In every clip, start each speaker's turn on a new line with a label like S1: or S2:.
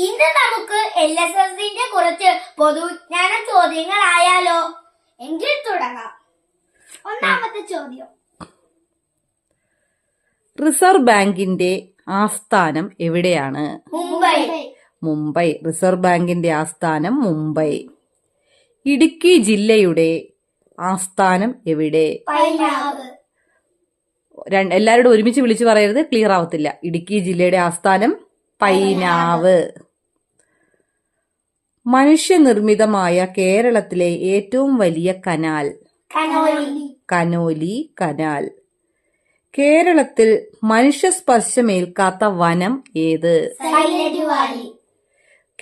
S1: ഇന്ന് നമുക്ക് L S എസിന്റെ കുറച്ച് പൊതുവിജ്ഞാന ചോദ്യങ്ങളായാലോ? എങ്കിൽ തുടങ്ങാം. ഒന്നാമത്തെ ചോദ്യം.
S2: റിസർവ് ബാങ്കിന്റെ ആസ്ഥാനം എവിടെയാണ്?
S1: മുംബൈ.
S2: മുംബൈ. റിസർവ് ബാങ്കിന്റെ ആസ്ഥാനം മുംബൈ. ഇടുക്കി ജില്ലയുടെ ആസ്ഥാനം എവിടെ? എല്ലാവരോടും ഒരുമിച്ച് വിളിച്ചു പറയരുത്. ക്ലിയർ ആവത്തില്ല. ഇടുക്കി ജില്ലയുടെ ആസ്ഥാനം പൈനാവ്. മനുഷ്യനിർമ്മിതമായ കേരളത്തിലെ ഏറ്റവും വലിയ കനാൽ.
S1: കനോലി.
S2: കനാൽ. കേരളത്തിൽ മനുഷ്യസ്പർശമേൽക്കാത്ത വനം ഏത്?
S1: കേരളത്തിൽ വാലി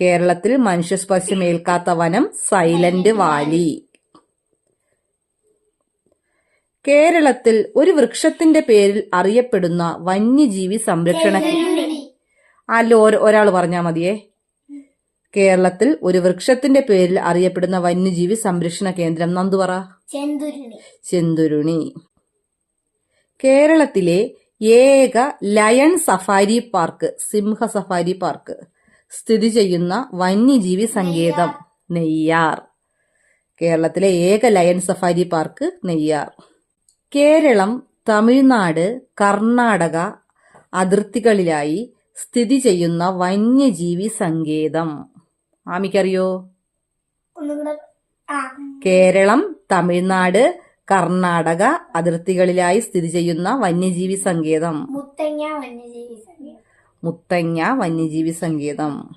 S2: കേരളത്തിൽ മനുഷ്യസ്പർശമേൽക്കാത്ത വനം സൈലന്റ് വാലി കേരളത്തിൽ ഒരു വൃക്ഷത്തിന്റെ പേരിൽ അറിയപ്പെടുന്ന വന്യജീവി സംരക്ഷണ അല്ല ഒരാൾ പറഞ്ഞാൽ മതിയേ. കേരളത്തിൽ ഒരു വൃക്ഷത്തിന്റെ പേരിൽ അറിയപ്പെടുന്ന വന്യജീവി സംരക്ഷണ കേന്ദ്രം
S1: ചെന്തുരുണി.
S2: ചെന്തുരുണി. കേരളത്തിലെ ഏക ലയൺ സഫാരി പാർക്ക് സിംഹ സഫാരി പാർക്ക്. സ്ഥിതി ചെയ്യുന്ന വന്യജീവി സങ്കേതം നെയ്യാർ. കേരളത്തിലെ ഏക lion safari park Neyyar. Keralam Tamil Nadu Karnataka അതിർത്തികളിലായി സ്ഥിതി ചെയ്യുന്ന വന്യജീവി സങ്കേതം.
S1: ഒന്നുകൂടെ
S2: കേരളം തമിഴ്നാട് കർണാടക അതിർത്തികളിലായി സ്ഥിതി ചെയ്യുന്ന വന്യജീവി സങ്കേതം.
S1: മുത്തങ്ങ വന്യജീവി സങ്കേതം.
S2: മുത്തങ്ങ വന്യജീവി സങ്കേതം.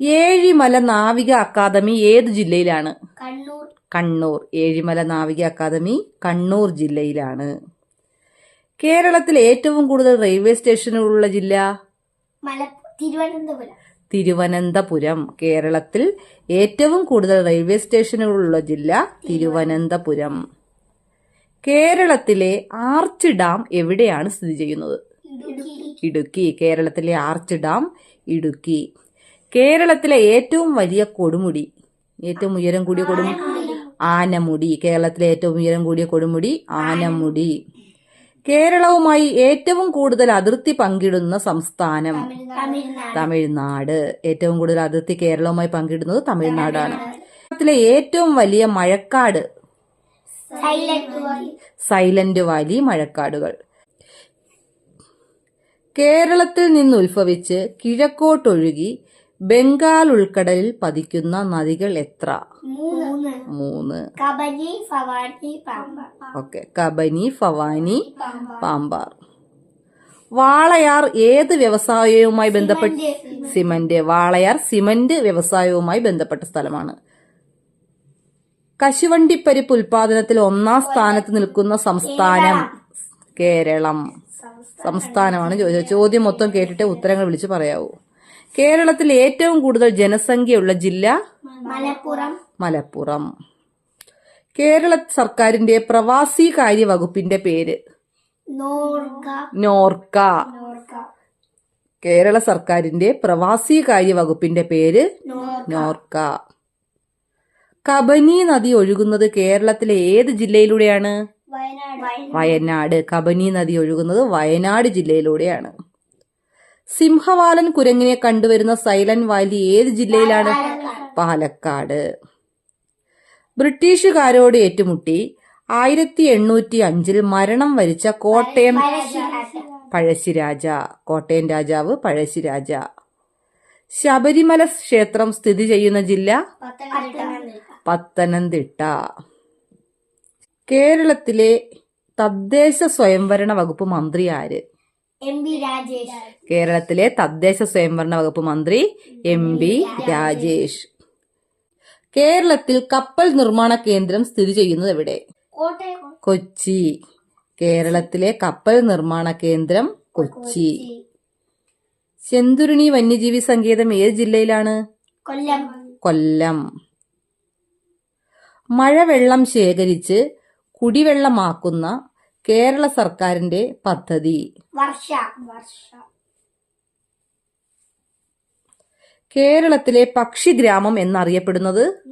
S2: ഏഴിമല നാവിക അക്കാദമി ഏത് ജില്ലയിലാണ്?
S1: കണ്ണൂർ.
S2: കണ്ണൂർ. ഏഴിമല നാവിക അക്കാദമി കണ്ണൂർ ജില്ലയിലാണ്. കേരളത്തിൽ ഏറ്റവും കൂടുതൽ റെയിൽവേ സ്റ്റേഷനുകളുള്ള ജില്ല?
S1: തിരുവനന്തപുരം.
S2: തിരുവനന്തപുരം കേരളത്തിൽ ഏറ്റവും കൂടുതൽ റെയിൽവേ സ്റ്റേഷനുകളുള്ള ജില്ല തിരുവനന്തപുരം. കേരളത്തിലെ ആർച്ച് ഡാം എവിടെയാണ് സ്ഥിതി ചെയ്യുന്നത്?
S1: ഇടുക്കി.
S2: കേരളത്തിലെ ആർച്ച് ഡാം ഇടുക്കി. കേരളത്തിലെ ഏറ്റവും വലിയ കൊടുമുടി ഏറ്റവും ഉയരം കൂടിയ കൊടുമുടി ആനമുടി. കേരളത്തിലെ ഏറ്റവും ഉയരം കൂടിയ കൊടുമുടി ആനമുടി. കേരളവുമായി ഏറ്റവും കൂടുതൽ അതിർത്തി പങ്കിടുന്ന സംസ്ഥാനം
S1: തമിഴ്നാട്.
S2: ഏറ്റവും കൂടുതൽ അതിർത്തി കേരളവുമായി പങ്കിടുന്നത് തമിഴ്നാടാണ്. കേരളത്തിലെ ഏറ്റവും വലിയ മഴക്കാട്?
S1: Silent Valley
S2: മഴക്കാടുകൾ. കേരളത്തിൽ നിന്ന് ഉത്ഭവിച്ച് കിഴക്കോട്ടൊഴുകി ബംഗാൾ ഉൾക്കടലിൽ പതിക്കുന്ന നദികൾ എത്ര?
S1: മൂന്ന്.
S2: മൂന്ന്.
S1: കബനി ഫവാനി പാമ്പ
S2: ഓക്കെ. കബനി ഫവാനി പാമ്പാർ. വാളയാർ ഏത് വ്യവസായവുമായി ബന്ധപ്പെട്ട് സിമന്റ്. വാളയാർ സിമന്റ് വ്യവസായവുമായി ബന്ധപ്പെട്ട സ്ഥലമാണ്. കശുവണ്ടിപ്പരിപ്പ് ഉൽപാദനത്തിൽ ഒന്നാം സ്ഥാനത്ത് നിൽക്കുന്ന സംസ്ഥാനം കേരളം. സംസ്ഥാനമാണ്. ചോദിച്ചത് ചോദ്യം മൊത്തം കേട്ടിട്ട് ഉത്തരങ്ങൾ വിളിച്ച് പറയാവൂ. കേരളത്തിൽ ഏറ്റവും കൂടുതൽ ജനസംഖ്യയുള്ള ജില്ല?
S1: മലപ്പുറം.
S2: മലപ്പുറം. കേരള സർക്കാരിന്റെ പ്രവാസി കാര്യ വകുപ്പിന്റെ പേര്?
S1: നോർക്ക.
S2: കേരള സർക്കാരിന്റെ പ്രവാസി കാര്യ വകുപ്പിന്റെ പേര്?
S1: നോർക്ക.
S2: കബനി നദി ഒഴുകുന്നത് കേരളത്തിലെ ഏത് ജില്ലയിലൂടെയാണ്?
S1: വയനാട്.
S2: വയനാട്. കബനി നദി ഒഴുകുന്നത് വയനാട് ജില്ലയിലൂടെയാണ്. സിംഹവാലൻ കുരങ്ങിനെ കണ്ടുവരുന്ന സൈലന്റ് വാലി ഏത് ജില്ലയിലാണ്? പാലക്കാട്. ബ്രിട്ടീഷുകാരോട് ഏറ്റുമുട്ടി ആയിരത്തി എണ്ണൂറ്റി അഞ്ചിൽ മരണം വരിച്ച കോട്ടയം പഴശ്ശിരാജ കോട്ടയം രാജാവ് പഴശ്ശിരാജ ശബരിമല ക്ഷേത്രം സ്ഥിതി ചെയ്യുന്ന ജില്ല?
S1: പത്തനംതിട്ട.
S2: കേരളത്തിലെ തദ്ദേശ സ്വയംഭരണ വകുപ്പ് മന്ത്രി ആര്? കേരളത്തിലെ തദ്ദേശ സ്വയംഭരണ വകുപ്പ് മന്ത്രി എം ബി രാജേഷ്. കേരളത്തിൽ കപ്പൽ നിർമ്മാണ കേന്ദ്രം സ്ഥിതി ചെയ്യുന്നത് എവിടെ? കൊച്ചി. കേരളത്തിലെ കപ്പൽ നിർമ്മാണ കേന്ദ്രം കൊച്ചി. ചെന്തുരുണി വന്യജീവി സങ്കേതം ഏത് ജില്ലയിലാണ്?
S1: കൊല്ലം.
S2: കൊല്ലം. മഴവെള്ളം ശേഖരിച്ച് കുടിവെള്ളമാക്കുന്ന കേരള സർക്കാരിന്റെ പദ്ധതി.
S1: വർഷ വർഷ.
S2: കേരളത്തിലെ പക്ഷിഗ്രാമം എന്നറിയപ്പെടുന്നത്?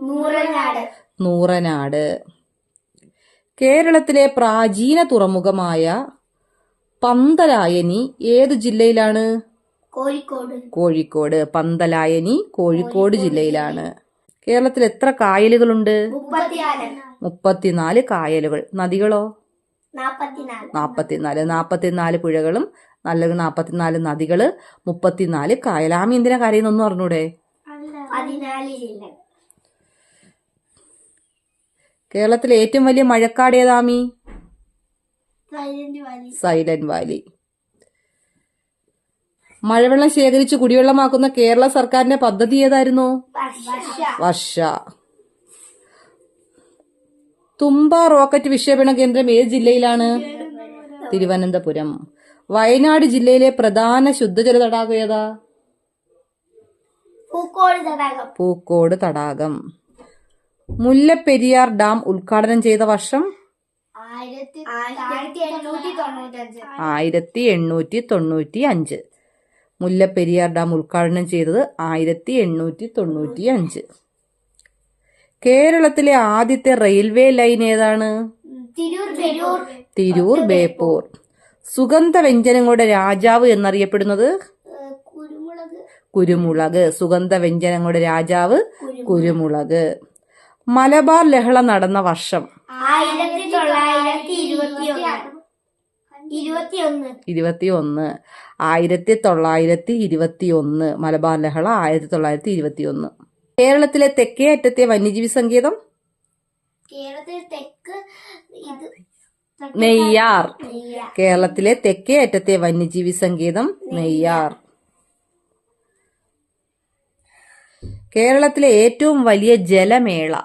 S1: നൂറനാട്.
S2: കേരളത്തിലെ പ്രാചീന തുറമുഖമായ പന്തലായനി ഏത് ജില്ലയിലാണ്?
S1: കോഴിക്കോട്.
S2: കോഴിക്കോട്. പന്തലായനി കോഴിക്കോട് ജില്ലയിലാണ്. കേരളത്തിൽ എത്ര കായലുകളുണ്ട്?
S1: മുപ്പത്തിനാല്
S2: കായലുകൾ. നദികളോ?
S1: നാൽപ്പത്തിനാല്
S2: നാപ്പത്തിനാല്. പുഴകളും നല്ല നാൽപ്പത്തിനാല് നദികൾ മുപ്പത്തിനാല് കായൽ ആമി എന്തിനാ കരയുന്നൊന്നും അറിഞ്ഞൂടെ കേരളത്തിലെ ഏറ്റവും വലിയ മഴക്കാട് ഏതാമി?
S1: Silent valley.
S2: Silent valley. മഴവെള്ളം ശേഖരിച്ച് കുടിവെള്ളമാക്കുന്ന കേരള സർക്കാരിന്റെ പദ്ധതി ഏതായിരുന്നു?
S1: വർഷ.
S2: തുമ്പ റോക്കറ്റ് വിക്ഷേപണ കേന്ദ്രം ഏത് ജില്ലയിലാണ്? തിരുവനന്തപുരം. വയനാട് ജില്ലയിലെ പ്രധാന ശുദ്ധജല തടാകം ഏതാ?
S1: പൂക്കോട് തടാകം.
S2: മുല്ലപ്പെരിയാർ ഡാം ഉദ്ഘാടനം ചെയ്ത വർഷം?
S1: ആയിരത്തി എണ്ണൂറ്റി
S2: തൊണ്ണൂറ്റി അഞ്ച് മുല്ലപ്പെരിയാർ ഡാം ഉദ്ഘാടനം ചെയ്തത് ആയിരത്തി എണ്ണൂറ്റി തൊണ്ണൂറ്റി അഞ്ച് കേരളത്തിലെ ആദ്യത്തെ റെയിൽവേ ലൈൻ ഏതാണ്?
S1: തിരൂർ
S2: ബേപ്പൂർ. സുഗന്ധ വ്യഞ്ജനങ്ങളുടെ രാജാവ് എന്നറിയപ്പെടുന്നത്?
S1: കുരുമുളക്.
S2: സുഗന്ധ വ്യഞ്ജനങ്ങളുടെ രാജാവ് കുരുമുളക്. മലബാർ ലഹള നടന്ന വർഷം.
S1: ആയിരത്തി തൊള്ളായിരത്തി ഇരുപത്തി ഒന്ന്
S2: ആയിരത്തി തൊള്ളായിരത്തി ഇരുപത്തി ഒന്ന് മലബാർ ലഹള ആയിരത്തി തൊള്ളായിരത്തി ഇരുപത്തി ഒന്ന് കേരളത്തിലെ തെക്കേ അറ്റത്തെ വന്യജീവി സങ്കേതം?
S1: കേരളത്തിലെ തെക്ക് ഇത്
S2: നെയ്യാർ.
S1: നെയ്യാർ.
S2: കേരളത്തിലെ തെക്കേ അറ്റത്തെ വന്യജീവി സങ്കേതം നെയ്യാർ. കേരളത്തിലെ ഏറ്റവും വലിയ ജലമേള?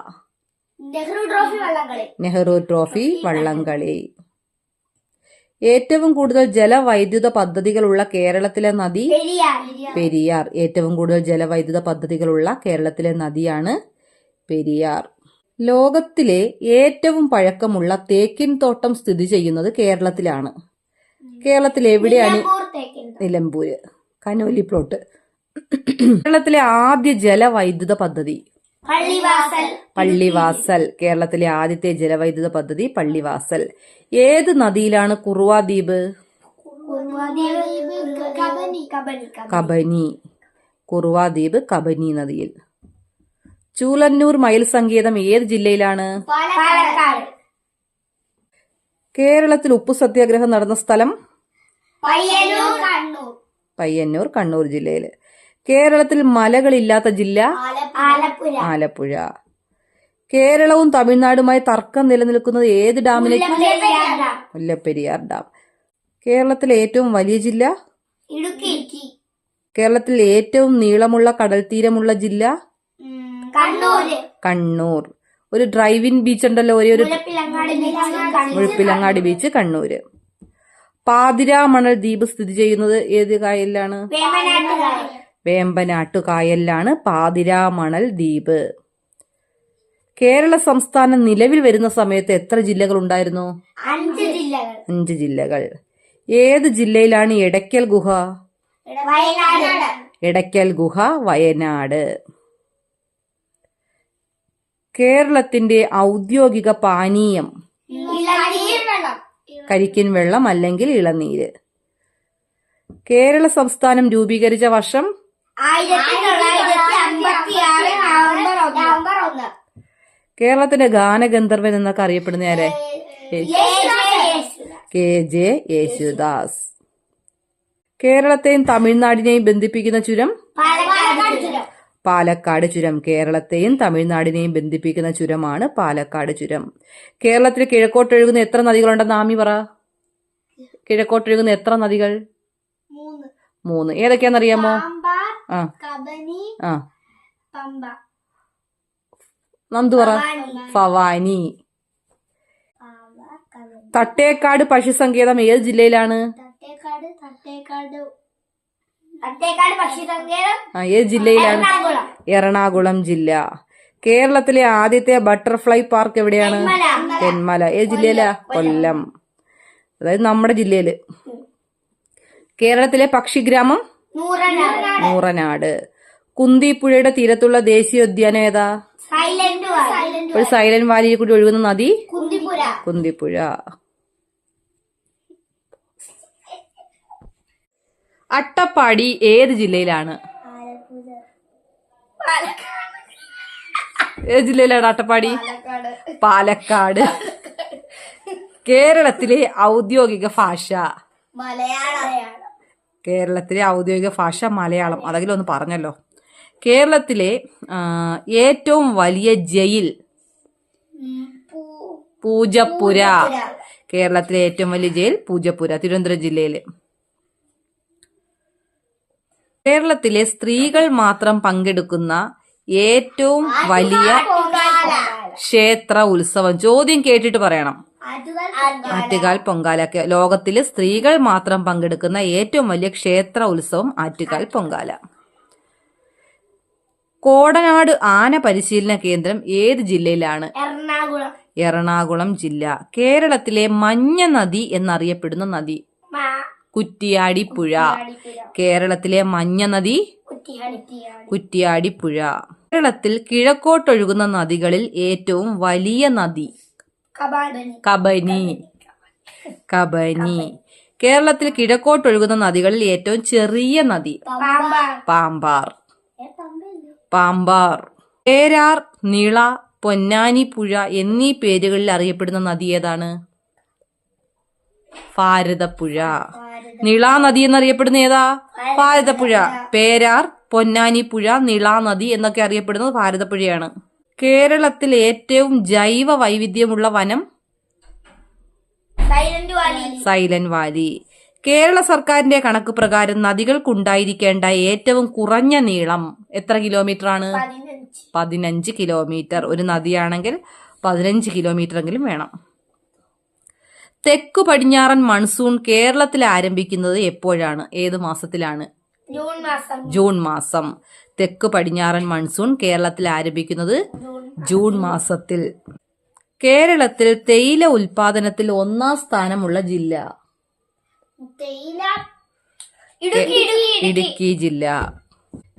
S1: നെഹ്റു ട്രോഫി വള്ളംകളി.
S2: നെഹ്റു ട്രോഫി വള്ളംകളി. ഏറ്റവും കൂടുതൽ ജലവൈദ്യുത പദ്ധതികളുള്ള കേരളത്തിലെ നദി
S1: പെരിയാർ
S2: ഏറ്റവും കൂടുതൽ ജലവൈദ്യുത പദ്ധതികളുള്ള കേരളത്തിലെ നദിയാണ് പെരിയാർ. ലോകത്തിലെ ഏറ്റവും പഴക്കമുള്ള തേക്കിൻ തോട്ടം സ്ഥിതി ചെയ്യുന്നത് കേരളത്തിലാണ്. കേരളത്തിൽ എവിടെയാണ് നിലമ്പൂര്. Conolly plot. കേരളത്തിലെ ആദ്യ ജലവൈദ്യുത പദ്ധതി.
S1: പള്ളിവാസൽ.
S2: കേരളത്തിലെ ആദ്യത്തെ ജലവൈദ്യുത പദ്ധതി പള്ളിവാസൽ. ഏത് നദിയിലാണ് കുറുവ ദ്വീപ്?
S1: കുറുവാദ്വീപ് കബനി. കബനി കബനി.
S2: കബനി. കുറുവ ദ്വീപ് കബനി നദിയിൽ. ചൂലന്നൂർ മയിൽ സങ്കേതം ഏത് ജില്ലയിലാണ്? കേരളത്തിൽ ഉപ്പു സത്യാഗ്രഹം നടന്ന സ്ഥലം?
S1: പയ്യന്നൂർ കണ്ണൂർ.
S2: ജില്ലയിൽ കേരളത്തിൽ മലകളില്ലാത്ത ജില്ല?
S1: ആലപ്പുഴ.
S2: കേരളവും തമിഴ്നാടുമായി തർക്കം നിലനിൽക്കുന്നത് ഏത് ഡാമിലേക്ക്
S1: മുല്ലപ്പെരിയാർ ഡാം.
S2: കേരളത്തിലെ ഏറ്റവും വലിയ ജില്ല? കേരളത്തിൽ ഏറ്റവും നീളമുള്ള കടൽ തീരമുള്ള ജില്ല?
S1: കണ്ണൂർ
S2: കണ്ണൂർ. ഒരു ഡ്രൈവിൻ ബീച്ച് ഉണ്ടല്ലോ ഒരേ ഒരു മുഴപ്പിലങ്ങാടി ബീച്ച് കണ്ണൂര്. പാതിരാമണൽ ദ്വീപ് സ്ഥിതി ചെയ്യുന്നത് ഏത് കായലിലാണ്?
S1: വേമ്പനാട്ടുകായൽ
S2: വേമ്പനാട്ടു പാതിരാമണൽ ദ്വീപ്. കേരള സംസ്ഥാനം നിലവിൽ വരുന്ന സമയത്ത് എത്ര ജില്ലകൾ ഉണ്ടായിരുന്നു?
S1: അഞ്ച് ജില്ലകൾ.
S2: അഞ്ച് ജില്ലകൾ. ഏത് ജില്ലയിലാണ് എടയ്ക്കൽ ഗുഹ? എടയ്ക്കൽ ഗുഹ വയനാട്. കേരളത്തിന്റെ ഔദ്യോഗിക പാനീയം? കരിക്കിൻ വെള്ളം അല്ലെങ്കിൽ ഇളനീര്. കേരള സംസ്ഥാനം രൂപീകരിച്ച വർഷം
S1: ആയിരത്തി തൊള്ളായിരത്തി അമ്പത്തി ആറ് നവംബർ നവംബർ ഒന്ന്.
S2: കേരളത്തിന്റെ ഗാനഗന്ധർവൻ എന്നൊക്കെ അറിയപ്പെടുന്ന ആരെ? കെ. ജെ. യേശുദാസ്. കേരളത്തെയും തമിഴ്നാടിനെയും ബന്ധിപ്പിക്കുന്ന ചുരം?
S1: പാലക്കാട് ചുരം.
S2: പാലക്കാട് ചുരം. കേരളത്തെയും തമിഴ്നാടിനെയും ബന്ധിപ്പിക്കുന്ന ചുരമാണ് പാലക്കാട് ചുരം. കേരളത്തിൽ കിഴക്കോട്ടൊഴുകുന്ന എത്ര നദികളുണ്ടെന്ന് ആമി പറ. കിഴക്കോട്ടൊഴുകുന്ന എത്ര നദികൾ?
S1: മൂന്ന്.
S2: മൂന്ന്. ഏതൊക്കെയാണെന്നറിയാമോ?
S1: കബനി പമ്പ.
S2: നന്ദു പറ. ഭവാനി. തട്ടേക്കാട് പശുസങ്കേതം ഏത് ജില്ലയിലാണ്?
S1: തട്ടേക്കാട് തട്ടേക്കാട്.
S2: ഏത് ജില്ലയിലാണ്?
S1: എറണാകുളം.
S2: ജില്ല. കേരളത്തിലെ ആദ്യത്തെ ബട്ടർഫ്ലൈ പാർക്ക് എവിടെയാണ്?
S1: തെന്മല.
S2: തെന്മല. ഏത് ജില്ലയിലാ? കൊല്ലം. അതായത് നമ്മുടെ ജില്ലയിൽ. കേരളത്തിലെ പക്ഷിഗ്രാമം?
S1: നൂറനാട്.
S2: കുന്തിപ്പുഴയുടെ തീരത്തുള്ള ദേശീയോദ്യാനം ഏതാ? ഒരു സൈലന്റ് വാലിയിൽ കൂടി ഒഴുകുന്ന നദി? കുന്തിപ്പുഴ. അട്ടപ്പാടി ഏത് ജില്ലയിലാണ്? ഏത് ജില്ലയിലാണ് അട്ടപ്പാടി? പാലക്കാട്. കേരളത്തിലെ ഔദ്യോഗിക ഭാഷ.
S1: മലയാളം.
S2: കേരളത്തിലെ ഔദ്യോഗിക ഭാഷ മലയാളം. അതെങ്കിലും ഒന്ന് പറഞ്ഞല്ലോ. കേരളത്തിലെ ഏറ്റവും വലിയ ജയിൽ പൂജപ്പുര. കേരളത്തിലെ ഏറ്റവും വലിയ ജയിൽ പൂജപ്പുര തിരുവനന്തപുരം ജില്ലയിൽ. കേരളത്തിലെ സ്ത്രീകൾ മാത്രം പങ്കെടുക്കുന്ന ഏറ്റവും വലിയ ക്ഷേത്ര ഉത്സവം. ചോദ്യം കേട്ടിട്ട് പറയണം. ആറ്റുകാൽ പൊങ്കാലയ്ക്ക്. ലോകത്തിലെ ലോകത്തിൽ സ്ത്രീകൾ മാത്രം പങ്കെടുക്കുന്ന ഏറ്റവും വലിയ ക്ഷേത്ര ഉത്സവം ആറ്റുകാൽ പൊങ്കാല. കോടനാട് ആന പരിശീലന കേന്ദ്രം ഏത് ജില്ലയിലാണ്?
S1: എറണാകുളം.
S2: എറണാകുളം ജില്ല. കേരളത്തിലെ മഞ്ഞ നദി എന്നറിയപ്പെടുന്ന നദി. കുറ്റിയാടിപ്പുഴ. കേരളത്തിലെ മഞ്ഞ നദി കുറ്റിയാടിപ്പുഴ. കേരളത്തിൽ കിഴക്കോട്ടൊഴുകുന്ന നദികളിൽ ഏറ്റവും വലിയ നദി. കബനി കബനി കേരളത്തിൽ കിഴക്കോട്ടൊഴുകുന്ന നദികളിൽ ഏറ്റവും ചെറിയ നദി പാമ്പാർ. പാമ്പാർ. പേരാർ പൊന്നാനി പുഴ എന്നീ പേരുകളിൽ അറിയപ്പെടുന്ന നദി ഏതാണ്? ഭാരതപ്പുഴ. നിള നദി എന്നറിയപ്പെടുന്ന ഏതാ? ഭാരതപ്പുഴ. പേരാർ പൊന്നാനി പുഴ നദി എന്നൊക്കെ അറിയപ്പെടുന്നത് ഭാരതപ്പുഴയാണ്. കേരളത്തിൽ ഏറ്റവും ജൈവ വൈവിധ്യമുള്ള വനം?
S1: Silent Valley.
S2: കേരള സർക്കാരിന്റെ കണക്ക് പ്രകാരം നദികൾക്കുണ്ടായിരിക്കേണ്ട ഏറ്റവും കുറഞ്ഞ നീളം എത്ര കിലോമീറ്റർ ആണ്
S1: പതിനഞ്ച്
S2: കിലോമീറ്റർ. ഒരു നദിയാണെങ്കിൽ പതിനഞ്ച് കിലോമീറ്റർ എങ്കിലും വേണം. തെക്കു പടിഞ്ഞാറൻ മൺസൂൺ കേരളത്തിൽ ആരംഭിക്കുന്നത് എപ്പോഴാണ്? ഏത് മാസത്തിലാണ്?
S1: ജൂൺ മാസം.
S2: ജൂൺ മാസം. തെക്കു പടിഞ്ഞാറൻ മൺസൂൺ കേരളത്തിൽ ആരംഭിക്കുന്നത് ജൂൺ മാസത്തിൽ. കേരളത്തിൽ തേയില ഉൽപാദനത്തിൽ ഒന്നാം സ്ഥാനമുള്ള ജില്ല.
S1: ഇടുക്കി
S2: ജില്ല.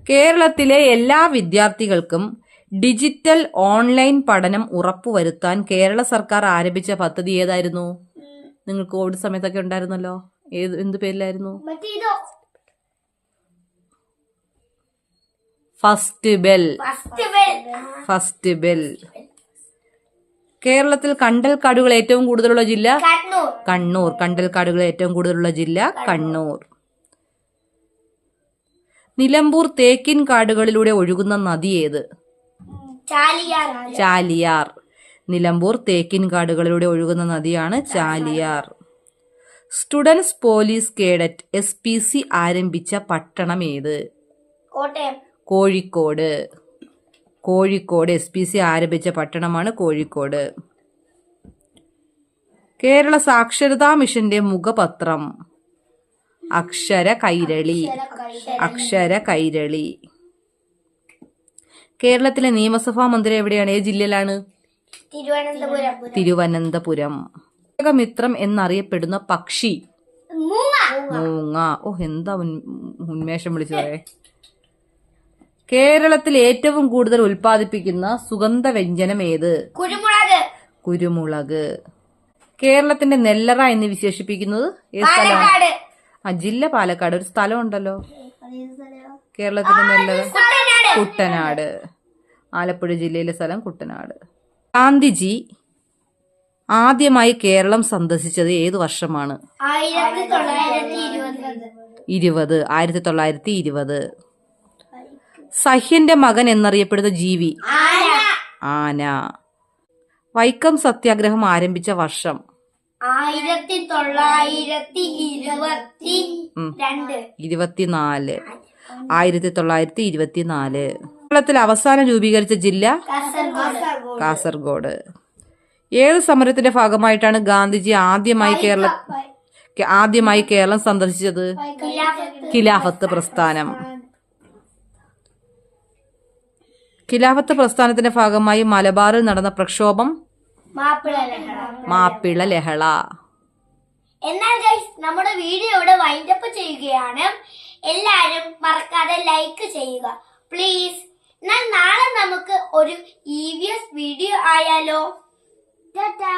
S2: കേരളത്തിലെ എല്ലാ വിദ്യാർത്ഥികൾക്കും ഡിജിറ്റൽ ഓൺലൈൻ പഠനം ഉറപ്പുവരുത്താൻ കേരള സർക്കാർ ആരംഭിച്ച പദ്ധതി ഏതായിരുന്നു? നിങ്ങൾ കോവിഡ് സമയത്തൊക്കെ ഉണ്ടായിരുന്നല്ലോ? ഏത് എന്ത് പേരിലായിരുന്നു
S1: മറ്റേ ഇതോ
S2: ഫസ്റ്റ് ബെൽ.
S1: First bell.
S2: കേരളത്തിൽ കണ്ടൽക്കാടുകൾ ഏറ്റവും കൂടുതലുള്ള ജില്ല?
S1: കണ്ണൂർ.
S2: കണ്ണൂർ. കണ്ടൽക്കാടുകൾ ഏറ്റവും കൂടുതലുള്ള ജില്ല കണ്ണൂർ. നിലമ്പൂർ തേക്കിൻ കാടുകളിലൂടെ ഒഴുകുന്ന നദി ഏത്?
S1: ചാലിയാർ.
S2: ചാലിയാർ. നിലമ്പൂർ തേക്കിൻ കാടുകളിലൂടെ ഒഴുകുന്ന നദിയാണ് Chaliyar. Students police cadet S P C ആരംഭിച്ച പട്ടണം ഏത്?
S1: Kottayam.
S2: Kozhikode. Kozhikode S P C ആരംഭിച്ച പട്ടണമാണ് കോഴിക്കോട്. കേരള സാക്ഷരതാ മിഷന്റെ മുഖപത്രം. അക്ഷര കൈരളി. അക്ഷര കൈരളി. കേരളത്തിലെ നിയമസഭാ മന്ദിരം എവിടെയാണ്? ഏത് ജില്ലയിലാണ്?
S1: തിരുവനന്തപുരം.
S2: തിരുവനന്തപുരം. മിത്രം എന്നറിയപ്പെടുന്ന പക്ഷി.
S1: മൂങ്ങ.
S2: ഓ എന്താ ഉന്മേഷം വിളിച്ചു പറയേ കേരളത്തിൽ ഏറ്റവും കൂടുതൽ ഉൽപ്പാദിപ്പിക്കുന്ന സുഗന്ധ വ്യഞ്ജനം ഏത്?
S1: കുരുമുളക്.
S2: കുരുമുളക്. കേരളത്തിന്റെ നെല്ലറ എന്ന് വിശേഷിപ്പിക്കുന്നത് ഏത് സ്ഥലമാണ്?
S1: പാലക്കാട്.
S2: ആ ജില്ല പാലക്കാട്. ഒരു സ്ഥലം ഉണ്ടല്ലോ കേരളത്തിന്റെ നെല്ലറ.
S1: കുട്ടനാട്.
S2: ആലപ്പുഴ ജില്ലയിലെ സ്ഥലം കുട്ടനാട്. ഗാന്ധിജി ആദ്യമായി കേരളം സന്ദർശിച്ചത് ഏത് വർഷമാണ്?
S1: ഇരുപത്.
S2: ആയിരത്തി തൊള്ളായിരത്തി ഇരുപത്. സഹ്യന്റെ മകൻ എന്നറിയപ്പെടുന്ന ജീവി.
S1: ആന.
S2: വൈക്കം സത്യാഗ്രഹം ആരംഭിച്ച വർഷം.
S1: ആയിരത്തി തൊള്ളായിരത്തി ഇരുപത്തി. രണ്ട്.
S2: ഇരുപത്തിനാല്. ആയിരത്തി തൊള്ളായിരത്തി ഇരുപത്തിനാല് കേരളത്തിൽ അവസാനം രൂപീകരിച്ച ജില്ല?
S1: കാസർഗോഡ്.
S2: കാസർഗോഡ്. ഏത് സമരത്തിന്റെ ഭാഗമായിട്ടാണ് ഗാന്ധിജി ആദ്യമായി കേരള ആദ്യമായി കേരളം സന്ദർശിച്ചത്? ഖിലാഫത്ത് പ്രസ്ഥാനം. ഖിലാഫത്ത് പ്രസ്ഥാനത്തിന്റെ ഭാഗമായി മലബാറിൽ നടന്ന പ്രക്ഷോഭം
S1: മാപ്പിള ലഹള
S2: മാപ്പിള ലഹള
S1: എന്നാൽ ഗൈസ് നമ്മുടെ വീഡിയോ ഇവിടെ വൈൻഡപ്പ് ചെയ്യുകയാണ്. എല്ലാരും മറക്കാതെ ലൈക്ക് ചെയ്യുക. പ്ലീസ് എന്നാൽ നാളെ നമുക്ക് ഒരു ഇ വി എസ് വീഡിയോ ആയാലോ? ടാറ്റാ.